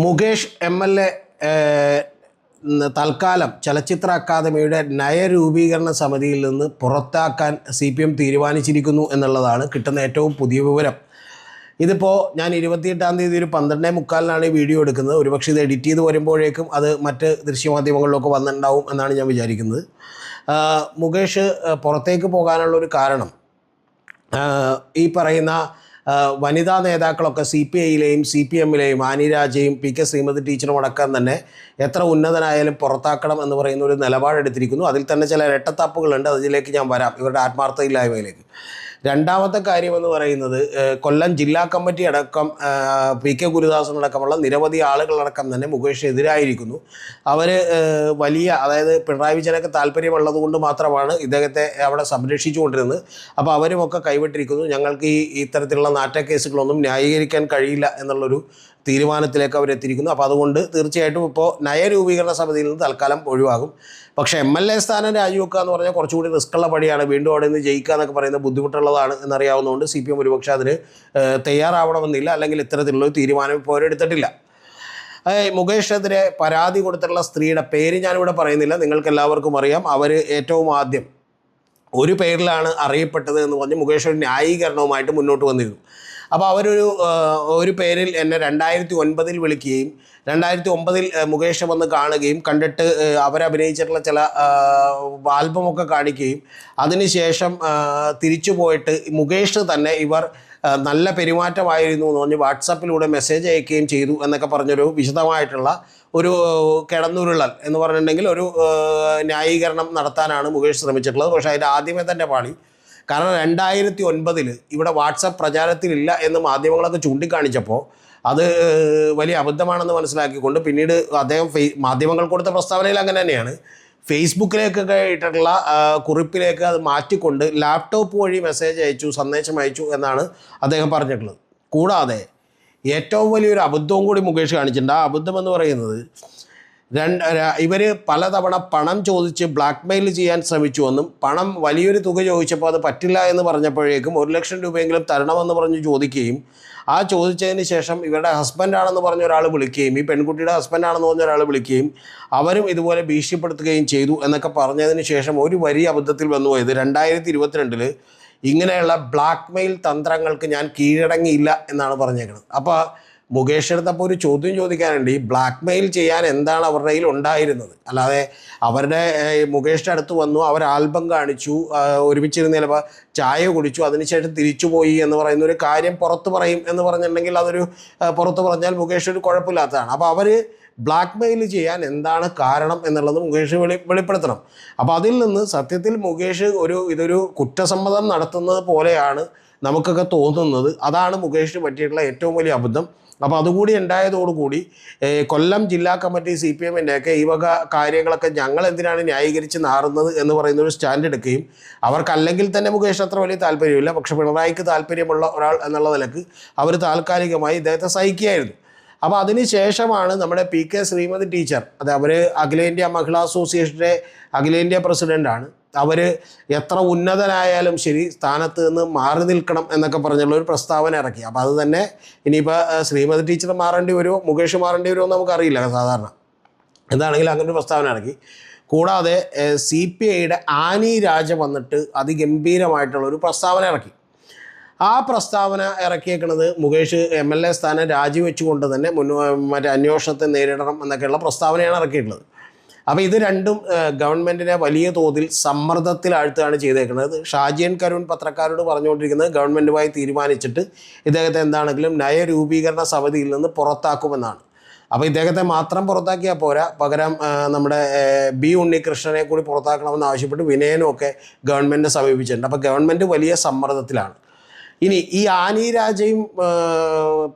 Mukesh M L A തൽക്കാലം ചലച്ചിത്ര അക്കാദമിയുടെ നയരൂപീകരണ സമിതിയിൽ നിന്ന് പുറത്താക്കാൻ സി പി എം തീരുമാനിച്ചിരിക്കുന്നു എന്നുള്ളതാണ് കിട്ടുന്ന ഏറ്റവും പുതിയ വിവരം. ഇതിപ്പോൾ ഞാൻ ഇരുപത്തിയെട്ടാം തീയതി ഒരു പന്ത്രണ്ടേ മുക്കാലിനാണ് ഈ വീഡിയോ എടുക്കുന്നത്. ഒരുപക്ഷെ ഇത് എഡിറ്റ് ചെയ്ത് വരുമ്പോഴേക്കും അത് മറ്റ് ദൃശ്യമാധ്യമങ്ങളിലൊക്കെ വന്നിട്ടുണ്ടാവും എന്നാണ് ഞാൻ വിചാരിക്കുന്നത്. മുകേഷ് പുറത്തേക്ക് പോകാനുള്ളൊരു കാരണം ഈ പറയുന്ന വനിതാ നേതാക്കളൊക്കെ സി പി ഐയിലെയും സി പി എമ്മിലെയും ആനിരാജയും പി കെ ശ്രീമതി ടീച്ചറും അടക്കം തന്നെ എത്ര ഉന്നതനായാലും പുറത്താക്കണം എന്ന് പറയുന്ന ഒരു നിലപാടെടുത്തിരിക്കുന്നു. അതിൽ തന്നെ ചില ഇരട്ടത്താപ്പുകളുണ്ട് അതിലേക്ക് ഞാൻ വരാം. ഇവരുടെ ആത്മാർത്ഥയില്ലായ്മയിലേക്ക് രണ്ടാമത്തെ കാര്യമെന്ന് പറയുന്നത് കൊല്ലം ജില്ലാ കമ്മിറ്റി അടക്കം പി കെ ഗുരുദാസൻ അടക്കമുള്ള നിരവധി ആളുകളടക്കം തന്നെ മുകേഷ് എതിരായിരിക്കുന്നു. അവർ വലിയ അതായത് പിണറായി വിജയനൊക്കെ താല്പര്യമുള്ളതുകൊണ്ട് മാത്രമാണ് ഇദ്ദേഹത്തെ അവിടെ സംരക്ഷിച്ചുകൊണ്ടിരുന്നത്. അപ്പോൾ അവരുമൊക്കെ കൈവിട്ടിരിക്കുന്നു. ഞങ്ങൾക്ക് ഈ ഇത്തരത്തിലുള്ള നാറ്റക്കേസുകളൊന്നും ന്യായീകരിക്കാൻ കഴിയില്ല എന്നുള്ളൊരു തീരുമാനത്തിലേക്ക് അവരെത്തിയിരിക്കുന്നു അപ്പോൾ അതുകൊണ്ട് തീർച്ചയായിട്ടും ഇപ്പോൾ നയരൂപീകരണ സമിതിയിൽ നിന്ന് തൽക്കാലം ഒഴിവാകും. പക്ഷേ എം എൽ എ സ്ഥാനം രാജിവെക്കുക എന്ന് പറഞ്ഞാൽ കുറച്ചുകൂടി റിസ്ക്കുള്ള പടിയാണ് വീണ്ടും അവിടെ നിന്ന് ജയിക്കുക എന്നൊക്കെ പറയുന്നത് ബുദ്ധിമുട്ടുള്ളതാണ് എന്നറിയാവുന്നതുകൊണ്ട് സി പി എം ഒരുപക്ഷെ അതിന് തയ്യാറാവണമെന്നില്ല. അല്ലെങ്കിൽ ഇത്തരത്തിലുള്ള ഒരു തീരുമാനം ഇപ്പോൾ അവരെടുത്തിട്ടില്ല മുകേഷിനെതിരെ പരാതി കൊടുത്തിട്ടുള്ള സ്ത്രീയുടെ പേര് ഞാനിവിടെ പറയുന്നില്ല. നിങ്ങൾക്ക് എല്ലാവർക്കും അറിയാം. അവർ ഏറ്റവും ആദ്യം ഒരു പേരിലാണ് അറിയപ്പെട്ടത് എന്ന് പറഞ്ഞ് മുകേഷ് ഒരു ന്യായീകരണവുമായിട്ട് മുന്നോട്ട് വന്നിരുന്നു. അപ്പോൾ അവരൊരു ഒരു പേരിൽ എന്നെ രണ്ടായിരത്തി ഒൻപതിൽ വിളിക്കുകയും രണ്ടായിരത്തി ഒമ്പതിൽ മുകേഷ് വന്ന് കാണുകയും കണ്ടിട്ട് അവരഭിനയിച്ചിട്ടുള്ള ചില ആൽബമൊക്കെ കാണിക്കുകയും അതിനുശേഷം തിരിച്ചു പോയിട്ട് മുകേഷ് തന്നെ ഇവർ നല്ല പെരുമാറ്റമായിരുന്നു എന്ന് പറഞ്ഞ് വാട്സാപ്പിലൂടെ മെസ്സേജ് അയക്കുകയും ചെയ്തു എന്നൊക്കെ പറഞ്ഞൊരു വിശദമായിട്ടുള്ള ഒരു കിടന്നുരുളൽ എന്ന് പറഞ്ഞിട്ടുണ്ടെങ്കിൽ ഒരു ന്യായീകരണം നടത്താനാണ് മുകേഷ് ശ്രമിച്ചിട്ടുള്ളത്. പക്ഷേ അതിന്റെ ആദ്യമേ തന്നെ പാളി. കാരണം രണ്ടായിരത്തി ഒൻപതിൽ ഇവിടെ വാട്സപ്പ് പ്രചാരത്തിലില്ല എന്ന് മാധ്യമങ്ങളൊക്കെ ചൂണ്ടിക്കാണിച്ചപ്പോൾ അത് വലിയ അബദ്ധമാണെന്ന് മനസ്സിലാക്കിക്കൊണ്ട് പിന്നീട് അദ്ദേഹം ഫേ മാധ്യമങ്ങൾ കൊടുത്ത പ്രസ്താവനയിൽ അങ്ങനെ തന്നെയാണ്. ഫേസ്ബുക്കിലേക്കൊക്കെ ഇട്ടിട്ടുള്ള കുറിപ്പിലേക്ക് അത് മാറ്റിക്കൊണ്ട് ലാപ്ടോപ്പ് വഴി മെസ്സേജ് അയച്ചു സന്ദേശം അയച്ചു എന്നാണ് അദ്ദേഹം പറഞ്ഞിട്ടുള്ളത്. കൂടാതെ ഏറ്റവും വലിയൊരു അബദ്ധവും കൂടി മുകേഷ് കാണിച്ചിട്ടുണ്ട്. ആ അബദ്ധം എന്ന് പറയുന്നത് രണ്ട് ഇവർ പലതവണ പണം ചോദിച്ച് ബ്ലാക്ക് മെയിൽ ചെയ്യാൻ ശ്രമിച്ചുവെന്നും പണം വലിയൊരു തുക ചോദിച്ചപ്പോൾ അത് പറ്റില്ല എന്ന് പറഞ്ഞപ്പോഴേക്കും ഒരു ലക്ഷം രൂപയെങ്കിലും തരണമെന്ന് പറഞ്ഞ് ചോദിക്കുകയും ആ ചോദിച്ചതിന് ശേഷം ഇവരുടെ ഹസ്ബൻഡാണെന്ന് പറഞ്ഞ ഒരാൾ വിളിക്കുകയും ഈ പെൺകുട്ടിയുടെ ഹസ്ബൻഡാണെന്ന് പറഞ്ഞ ഒരാൾ വിളിക്കുകയും അവരും ഇതുപോലെ ഭീഷണിപ്പെടുത്തുകയും ചെയ്തു എന്നൊക്കെ പറഞ്ഞതിന് ശേഷം ഒരു വലിയ അബദ്ധത്തിൽ വന്നു പോയത് രണ്ടായിരത്തി ഇരുപത്തിരണ്ടിൽ ഇങ്ങനെയുള്ള ബ്ലാക്ക് മെയിൽ തന്ത്രങ്ങൾക്ക് ഞാൻ കീഴടങ്ങിയില്ല എന്നാണ് പറഞ്ഞേക്കുന്നത് അപ്പോൾ മുകേഷ് എടുത്തപ്പോൾ ഒരു ചോദ്യം ചോദിക്കാനുണ്ട്. ഈ ബ്ലാക്ക് മെയിൽ ചെയ്യാൻ എന്താണ് അവരുടെ കയ്യിൽ ഉണ്ടായിരുന്നത്? അല്ലാതെ അവരുടെ മുകേഷിന്റെ അടുത്ത് വന്നു അവർ ആൽബം കാണിച്ചു ഒരുമിച്ചിരുന്ന് ചിലപ്പോൾ ചായ കുടിച്ചു അതിനുശേഷം തിരിച്ചു പോയി എന്ന് പറയുന്ന ഒരു കാര്യം പുറത്ത് പറയും എന്ന് പറഞ്ഞിട്ടുണ്ടെങ്കിൽ അതൊരു പുറത്ത് പറഞ്ഞാൽ മുകേഷ് ഒരു കുഴപ്പമില്ലാത്തതാണ്. അപ്പോൾ അവർ ബ്ലാക്ക് മെയിൽ ചെയ്യാൻ എന്താണ് കാരണം എന്നുള്ളത് മുകേഷ് വെളി വെളിപ്പെടുത്തണം. അപ്പോൾ അതിൽ നിന്ന് സത്യത്തിൽ മുകേഷ് ഒരു ഇതൊരു കുറ്റസമ്മതം നടത്തുന്നത് പോലെയാണ് നമുക്കൊക്കെ തോന്നുന്നത്. അതാണ് മുകേഷിന് പറ്റിയിട്ടുള്ള ഏറ്റവും വലിയ അബദ്ധം. അപ്പോൾ അതുകൂടി ഉണ്ടായതോടുകൂടി കൊല്ലം ജില്ലാ കമ്മിറ്റി സി പി എമ്മിന്റെയൊക്കെ ഈ വക കാര്യങ്ങളൊക്കെ ഞങ്ങൾ എന്തിനാണ് ന്യായീകരിച്ച് നാറുന്നത് എന്ന് പറയുന്ന ഒരു സ്റ്റാൻഡ് എടുക്കുകയും അവർക്കല്ലെങ്കിൽ തന്നെ മുകേഷ് അത്ര വലിയ താല്പര്യമില്ല. പക്ഷേ പിണറായിക്ക് താല്പര്യമുള്ള ഒരാൾ എന്നുള്ള നിലയ്ക്ക് അവർ താൽക്കാലികമായി ഇദ്ദേഹത്തെ സഹിക്കുകയായിരുന്നു. അപ്പോൾ അതിന് ശേഷമാണ് നമ്മുടെ പി കെ ശ്രീമതി ടീച്ചർ അത് അവർ അഖിലേന്ത്യാ മഹിളാ അസോസിയേഷന്റെ അഖിലേന്ത്യാ പ്രസിഡന്റാണ് അവർ എത്ര ഉന്നതനായാലും ശരി സ്ഥാനത്ത് നിന്ന് മാറി നിൽക്കണം എന്നൊക്കെ പറഞ്ഞുള്ള ഒരു പ്രസ്താവന ഇറക്കി. അപ്പോൾ അത് തന്നെ ഇനിയിപ്പോൾ ശ്രീമതി ടീച്ചർ മാറേണ്ടി വരുമോ മുകേഷ് മാറേണ്ടി വരുമോ എന്ന് നമുക്കറിയില്ല സാധാരണ. എന്താണെങ്കിൽ അങ്ങനെ ഒരു പ്രസ്താവന ഇറക്കി. കൂടാതെ സി പി ഐയുടെ ആനി രാജ വന്നിട്ട് അതിഗംഭീരമായിട്ടുള്ള ഒരു പ്രസ്താവന ഇറക്കി. ആ പ്രസ്താവന ഇറക്കിയേക്കുന്നത് മുകേഷ് എം എൽ എ സ്ഥാനം രാജിവെച്ചുകൊണ്ട് തന്നെ മുന്നോ മറ്റേ അന്വേഷണത്തെ നേരിടണം എന്നൊക്കെയുള്ള പ്രസ്താവനയാണ് ഇറക്കിയിട്ടുള്ളത്. അപ്പോൾ ഇത് രണ്ടും ഗവൺമെന്റിനെ വലിയ തോതിൽ സമ്മർദ്ദത്തിലാഴ്ത്തുകയാണ് ചെയ്തേക്കുന്നത്. ഷാജിയൻ കരുൺ പത്രക്കാരോട് പറഞ്ഞുകൊണ്ടിരിക്കുന്നത് ഗവൺമെന്റുമായി തീരുമാനിച്ചിട്ട് ഇദ്ദേഹത്തെ എന്താണെങ്കിലും നയരൂപീകരണ സമിതിയിൽ നിന്ന് പുറത്താക്കുമെന്നാണ്. അപ്പോൾ ഇദ്ദേഹത്തെ മാത്രം പുറത്താക്കിയാൽ പോരാ. പകരം നമ്മുടെ ബി ഉണ്ണികൃഷ്ണനെ കൂടി പുറത്താക്കണമെന്ന് ആവശ്യപ്പെട്ട് വിനയനും ഒക്കെ ഗവൺമെന്റിനെ സമീപിച്ചിട്ടുണ്ട്. അപ്പോൾ ഗവൺമെന്റ് വലിയ സമ്മർദ്ദത്തിലാണ്. ഇനി ഈ ആനി രാജയും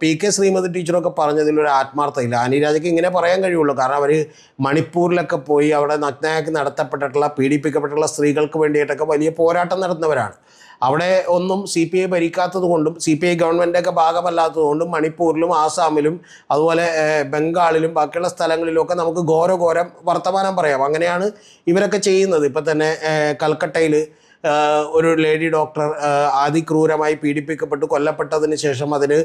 പി കെ ശ്രീമതി ടീച്ചറും ഒക്കെ പറഞ്ഞതിലൊരു ആത്മാർത്ഥമില്ല ആനി രാജയ്ക്ക് ഇങ്ങനെ പറയാൻ കഴിയുള്ളൂ. കാരണം അവർ മണിപ്പൂരിലൊക്കെ പോയി അവിടെ നഗ്നയാക്കി നടത്തപ്പെട്ടിട്ടുള്ള പീഡിപ്പിക്കപ്പെട്ടിട്ടുള്ള സ്ത്രീകൾക്ക് വേണ്ടിയിട്ടൊക്കെ വലിയ പോരാട്ടം നടത്തുന്നവരാണ്. അവിടെ ഒന്നും സി പി ഐ ഭരിക്കാത്തത് കൊണ്ടും സി പി ഐ ഗവൺമെന്റൊക്കെ ഭാഗമല്ലാത്തത് കൊണ്ടും മണിപ്പൂരിലും ആസാമിലും അതുപോലെ ബംഗാളിലും ബാക്കിയുള്ള സ്ഥലങ്ങളിലുമൊക്കെ നമുക്ക് ഘോരഘോരം വർത്തമാനം പറയാം. അങ്ങനെയാണ് ഇവരൊക്കെ ചെയ്യുന്നത്. ഇപ്പം തന്നെ കൽക്കട്ടയിൽ ഒരു ലേഡി ഡോക്ടർ അതിക്രൂരമായി പീഡിപ്പിക്കപ്പെട്ട് കൊല്ലപ്പെട്ടതിന് ശേഷം അതിന്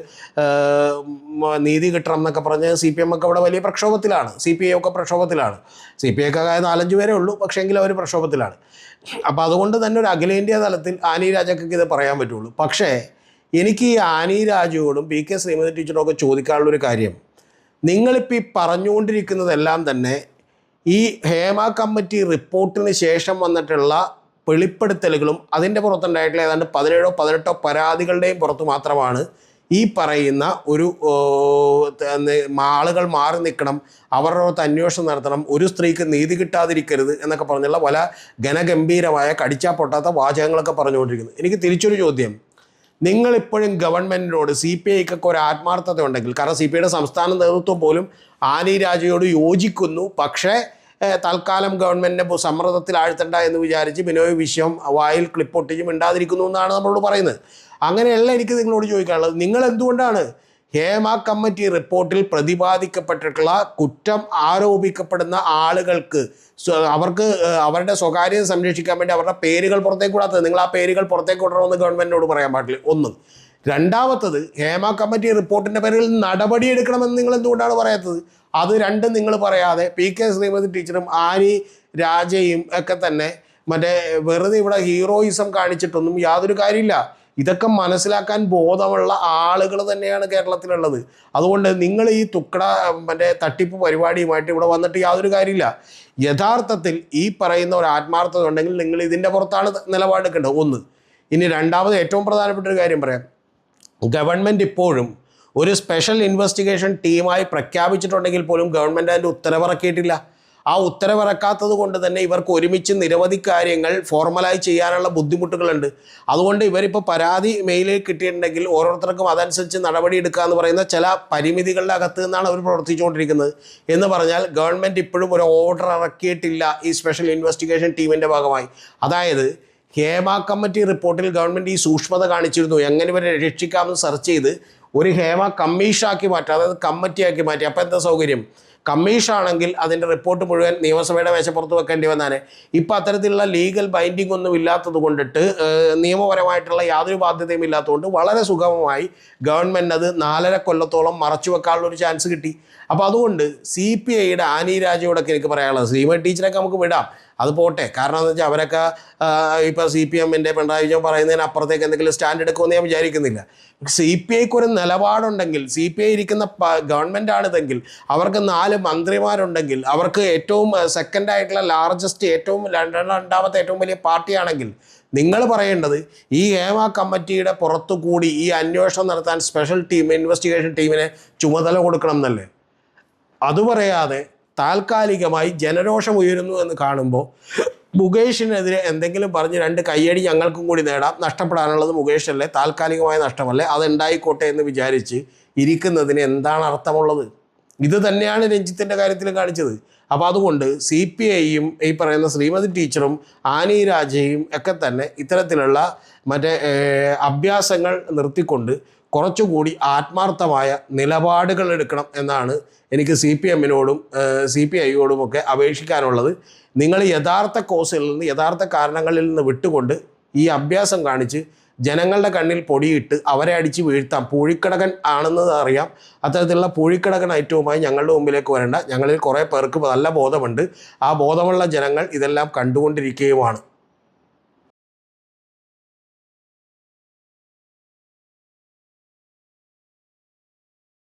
നീതി കിട്ടണം എന്നൊക്കെ പറഞ്ഞ് സി പി എം ഒക്കെ അവിടെ വലിയ പ്രക്ഷോഭത്തിലാണ്. സി പി ഐ ഒക്കെ പ്രക്ഷോഭത്തിലാണ്. സി പി ഐ ഒക്കെ ആയ നാലഞ്ച് പേരേ ഉള്ളൂ പക്ഷേങ്കിൽ അവർ പ്രക്ഷോഭത്തിലാണ്. അപ്പോൾ അതുകൊണ്ട് തന്നെ ഒരു അഖിലേന്ത്യാ തലത്തിൽ ആനി രാജക്കൊക്കെ ഇത് പറയാൻ പറ്റുള്ളൂ. പക്ഷേ എനിക്ക് ഈ ആനി രാജുവോടും പി കെ ശ്രീമതി ടീച്ചറോടും ഒക്കെ ചോദിക്കാനുള്ളൊരു കാര്യം. നിങ്ങളിപ്പോൾ ഈ പറഞ്ഞുകൊണ്ടിരിക്കുന്നതെല്ലാം തന്നെ ഈ ഹേമ കമ്മിറ്റി റിപ്പോർട്ടിന് ശേഷം വന്നിട്ടുള്ള വെളിപ്പെടുത്തലുകളും അതിന്റെ പുറത്തുണ്ടായിട്ടുള്ള ഏതാണ്ട് പതിനേഴോ പതിനെട്ടോ പരാതികളുടെയും പുറത്ത് മാത്രമാണ് ഈ പറയുന്ന ഒരു ആളുകൾ മാറി നിൽക്കണം അവരുടെ അന്വേഷണം നടത്തണം ഒരു സ്ത്രീക്ക് നീതി കിട്ടാതിരിക്കരുത് എന്നൊക്കെ പറഞ്ഞുള്ള പല ഘനഗംഭീരമായ കടിച്ചാ പൊട്ടാത്ത വാചകങ്ങളൊക്കെ പറഞ്ഞുകൊണ്ടിരിക്കുന്നു. എനിക്ക് തിരിച്ചൊരു ചോദ്യം. നിങ്ങളിപ്പോഴും ഗവൺമെന്റിനോട് സി പി ഐക്കൊക്കെ ഒരു ആത്മാർത്ഥത ഉണ്ടെങ്കിൽ കാരണം സി പി ഐയുടെ സംസ്ഥാന നേതൃത്വം പോലും ആനി രാജയോട് യോജിക്കുന്നു പക്ഷേ തൽക്കാലം ഗവൺമെന്റിനെ സമ്മർദ്ദത്തിൽ ആഴ്ത്തണ്ട എന്ന് വിചാരിച്ച് ബിനോയ് വിശ്വം വായിൽ ക്ലിപ്പൊട്ടിച്ച് മിണ്ടാതിരിക്കുന്നു എന്നാണ് നമ്മളോട് പറയുന്നത്. അങ്ങനെയല്ല എനിക്ക് നിങ്ങളോട് ചോദിക്കാനുള്ളത്. നിങ്ങൾ എന്തുകൊണ്ടാണ് ഹേമ കമ്മിറ്റി റിപ്പോർട്ടിൽ പ്രതിപാദിക്കപ്പെട്ടിട്ടുള്ള കുറ്റം ആരോപിക്കപ്പെടുന്ന ആളുകൾക്ക് അവർക്ക് അവരുടെ സ്വകാര്യത സംരക്ഷിക്കാൻ വേണ്ടി അവരുടെ പേരുകൾ പുറത്തേക്ക് വിടാത്തത്? നിങ്ങൾ ആ പേരുകൾ പുറത്തേക്ക് വിടണമെന്ന് ഗവൺമെന്റിനോട് പറയാൻ പാടില്ല. ഒന്ന് രണ്ടാമത്തത് ഹേമ കമ്മിറ്റി റിപ്പോർട്ടിന്റെ പേരിൽ നടപടി എടുക്കണമെന്ന് നിങ്ങൾ എന്തുകൊണ്ടാണ് പറയാത്തത്? അത് രണ്ടും നിങ്ങൾ പറയാതെ പി കെ ശ്രീമതി ടീച്ചറും ആനി രാജയും ഒക്കെ തന്നെ മറ്റേ വെറുതെ ഇവിടെ ഹീറോയിസം കാണിച്ചിട്ടൊന്നും യാതൊരു കാര്യമില്ല. ഇതൊക്കെ മനസ്സിലാക്കാൻ ബോധമുള്ള ആളുകൾ തന്നെയാണ് കേരളത്തിലുള്ളത്. അതുകൊണ്ട് നിങ്ങൾ ഈ തുക്കട മറ്റേ തട്ടിപ്പ് പരിപാടിയുമായിട്ട് ഇവിടെ വന്നിട്ട് യാതൊരു കാര്യമില്ല. യഥാർത്ഥത്തിൽ ഈ പറയുന്ന ഒരു ആത്മാർത്ഥത ഉണ്ടെങ്കിൽ നിങ്ങൾ ഇതിന്റെ പുറത്താണ് നിലപാടെടുക്കേണ്ടത്. ഒന്ന്. ഇനി രണ്ടാമത് ഏറ്റവും പ്രധാനപ്പെട്ട ഒരു കാര്യം പറയാം. ഗവൺമെന്റ് ഇപ്പോഴും ഒരു സ്പെഷ്യൽ ഇൻവെസ്റ്റിഗേഷൻ ടീമായി പ്രഖ്യാപിച്ചിട്ടുണ്ടെങ്കിൽ പോലും ഗവൺമെന്റ് അതിന്റെ ഉത്തരവിറക്കിയിട്ടില്ല. ആ ഉത്തരവിറക്കാത്തത് കൊണ്ട് തന്നെ ഇവർക്ക് ഒരുമിച്ച് നിരവധി കാര്യങ്ങൾ ഫോർമലായി ചെയ്യാനുള്ള ബുദ്ധിമുട്ടുകളുണ്ട്. അതുകൊണ്ട് ഇവരിപ്പോൾ പരാതി മെയിലിൽ കിട്ടിയിട്ടുണ്ടെങ്കിൽ ഓരോരുത്തർക്കും അതനുസരിച്ച് നടപടി എടുക്കുക എന്ന് പറയുന്ന ചില പരിമിതികളുടെ അകത്ത് നിന്നാണ് അവർ പ്രവർത്തിച്ചുകൊണ്ടിരിക്കുന്നത്. എന്ന് പറഞ്ഞാൽ ഗവൺമെന്റ് ഇപ്പോഴും ഒരു ഓർഡർ ഇറക്കിയിട്ടില്ല ഈ സ്പെഷ്യൽ ഇൻവെസ്റ്റിഗേഷൻ ടീമിന്റെ ഭാഗമായി. അതായത് ഹേമ കമ്മിറ്റി റിപ്പോർട്ടിൽ ഗവൺമെന്റ് ഈ സൂക്ഷ്മത കാണിച്ചിരുന്നു. എങ്ങനെ ഇവരെ രക്ഷിക്കാമെന്ന് സെർച്ച് ചെയ്ത് ഒരു ഹേമ കമ്മീഷാക്കി മാറ്റുക അതായത് കമ്മിറ്റിയാക്കി മാറ്റി. അപ്പോൾ എന്താ സൗകര്യം? കമ്മീഷാണെങ്കിൽ അതിന്റെ റിപ്പോർട്ട് മുഴുവൻ നിയമസഭയുടെ മേശപ്പുറത്ത് വെക്കേണ്ടി വന്നാണ്. ഇപ്പോൾ അത്തരത്തിലുള്ള ലീഗൽ ബൈൻഡിംഗ് ഒന്നും ഇല്ലാത്തത് കൊണ്ടിട്ട് നിയമപരമായിട്ടുള്ള യാതൊരു ബാധ്യതയും ഇല്ലാത്തതുകൊണ്ട് വളരെ സുഗമമായി ഗവൺമെന്റ് അത് നാലര കൊല്ലത്തോളം മറച്ചു വെക്കാനുള്ള ഒരു ചാൻസ് കിട്ടി. അപ്പോൾ അതുകൊണ്ട് സി പി ഐയുടെ ആനി രാജയോടൊക്കെ എനിക്ക് പറയാനുള്ളത്. ശ്രീമതി ടീച്ചറൊക്കെ നമുക്ക് വിടാം. അത് പോട്ടെ. കാരണം എന്ന് വെച്ചാൽ അവരൊക്കെ ഇപ്പോൾ സി പി എമ്മിന്റെ പിണറായി വിജയൻ പറയുന്നതിന് അപ്പുറത്തേക്ക് എന്തെങ്കിലും സ്റ്റാൻഡ് എടുക്കുമെന്ന് ഞാൻ വിചാരിക്കുന്നില്ല. സി പി ഐക്ക് ഒരു നിലപാടുണ്ടെങ്കിൽ സി പി ഐ ഇരിക്കുന്ന ഗവൺമെന്റ് ആണിതെങ്കിൽ അവർക്ക് നാല് മന്ത്രിമാരുണ്ടെങ്കിൽ അവർക്ക് ഏറ്റവും സെക്കൻഡ് ആയിട്ടുള്ള ലാർജസ്റ്റ് ഏറ്റവും രണ്ട് രണ്ടാമത്തെ ഏറ്റവും വലിയ പാർട്ടിയാണെങ്കിൽ നിങ്ങൾ പറയേണ്ടത് ഈ ഹേമ കമ്മിറ്റിയുടെ പുറത്തുകൂടി ഈ അന്വേഷണം നടത്താൻ സ്പെഷ്യൽ ടീം ഇൻവെസ്റ്റിഗേഷൻ ടീമിനെ ചുമതല കൊടുക്കണം എന്നല്ലേ അത് പറയാതെ താൽക്കാലികമായി ജനരോഷം ഉയരുന്നു എന്ന് കാണുമ്പോൾ മുകേഷിനെതിരെ എന്തെങ്കിലും പറഞ്ഞ് രണ്ട് കയ്യടി ഞങ്ങൾക്കും കൂടി നേടാം. നഷ്ടപ്പെടാനുള്ളത് മുകേഷല്ലേ? താൽക്കാലികമായ നഷ്ടമല്ലേ? അതുണ്ടായിക്കോട്ടെ എന്ന് വിചാരിച്ച് ഇരിക്കുന്നതിന് എന്താണ് അർത്ഥമുള്ളത്? ഇത് തന്നെയാണ് രഞ്ജിത്തിന്റെ കാര്യത്തിലും കാണിച്ചത്. അപ്പോൾ അതുകൊണ്ട് സി പി ഐയും ഈ പറയുന്ന ശ്രീമതി ടീച്ചറും ആനി രാജയും ഒക്കെ തന്നെ ഇത്തരത്തിലുള്ള മറ്റേ അഭ്യാസങ്ങൾ നിർത്തിക്കൊണ്ട് കുറച്ചുകൂടി ആത്മാർത്ഥമായ നിലപാടുകൾ എടുക്കണം എന്നാണ് എനിക്ക് സി പി എമ്മിനോടും സി പി ഐയോടും ഒക്കെ അപേക്ഷിക്കാനുള്ളത്. നിങ്ങൾ യഥാർത്ഥ കോസിൽ നിന്ന് യഥാർത്ഥ കാരണങ്ങളിൽ നിന്ന് വിട്ടുകൊണ്ട് ഈ അഭ്യാസം കാണിച്ച് ജനങ്ങളുടെ കണ്ണിൽ പൊടിയിട്ട് അവരെ അടിച്ച് വീഴ്ത്താം. പൂഴിക്കടകൻ ആണെന്ന് അറിയാം. അത്തരത്തിലുള്ള പൂഴിക്കടകൻ ഐറ്റവുമായി ഞങ്ങളുടെ മുമ്പിലേക്ക് വരേണ്ട. ഞങ്ങളിൽ കുറേ പേർക്ക് നല്ല ബോധമുണ്ട്. ആ ബോധമുള്ള ജനങ്ങൾ ഇതെല്ലാം കണ്ടുകൊണ്ടിരിക്കുകയുമാണ്.